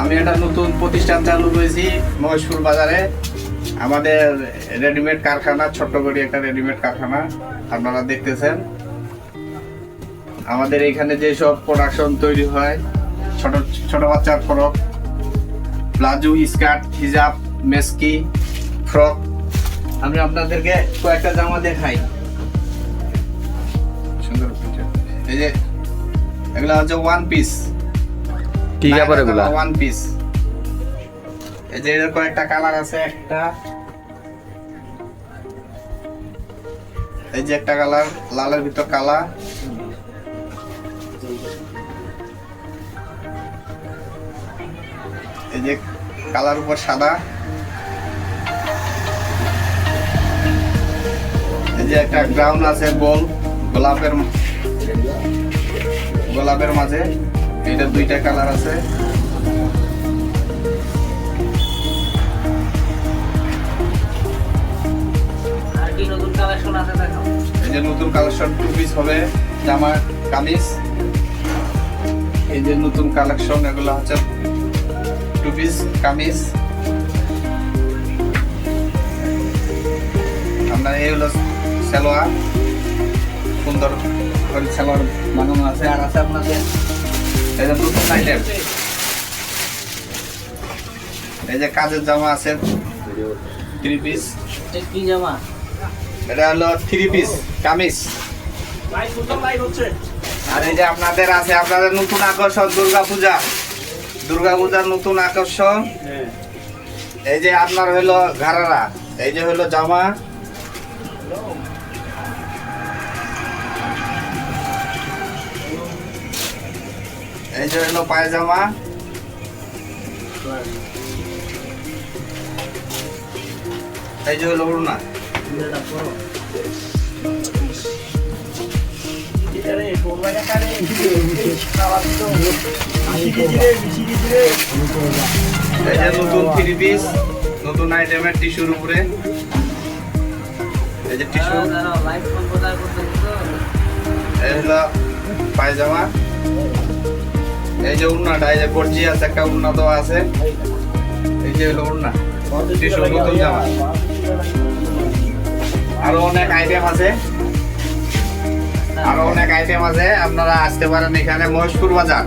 আমি একটা নতুন প্রতিষ্ঠান চালু করেছি মহেশপুর বাজারে। আমাদের রেডিমেড কারখানা ছোট্ট করে একটা রেডিমেড কারখানা, আপনারা দেখতেছেন। আমাদের এখানে যেসব প্রোডাকশন তৈরি হয়, ছোট ছোট বাচ্চার ফ্রক, প্লাজো, স্কার্ট, হিজাব, মেসকি, ফ্রক। আমি আপনাদেরকে কয়েকটা জামা দেখাই। সুন্দর এই যে, এগুলা হচ্ছে ওয়ান পিস কি কাপড় এগুলা? ওয়ান পিস এই যে এর কয়েকটা কালার আছে একটা। এই যে একটা কালার লালের ভিতর কালা এই যে কালার উপর সাদা। এই যে একটা গ্রাউন্ড আছে গোল গোলাপের গোলাপের মাঝে। এটা দুইটা কালার আছে। এই যে নতুন কালেকশন টু পিস হবে জামা কামিজ। এই যে নতুন কালেকশন এগুলো হচ্ছে টু পিস কামিজ। আপনার এই হলো সালোয়ার। সুন্দর করে সালোয়ার বানানো আছে। আর আছে আপনাদের এই যে নতুন আইটেম এই যে কাজের জামা আছে থ্রি পিস কি জামা? এটা হলো থ্রি পিস কামিজ। আর এই যে আপনাদের আছে আপনাদের নতুন আকর্ষণ দুর্গা পূজা। দুর্গা পূজার নতুন আকর্ষণ। এই যে আপনার হলো ঘাড়ারা এই যে হলো জামা। এই যে হলো পায়জামা। এই যে হলো যে নতুন থ্রি পিস নতুন আইটেমের টিস্যুর উপরে। এই যে টিস্যু পায়জামা। এই যে উন্নাটা এই যে গর্জিয়াস একটা উন্না তো আছে। এই যে হলো উন্না জামা। আরও অনেক আইটেম আছে। আরও অনেক আইটেম আছে, আপনারা আসতে পারেন এখানে মহেশপুর বাজার।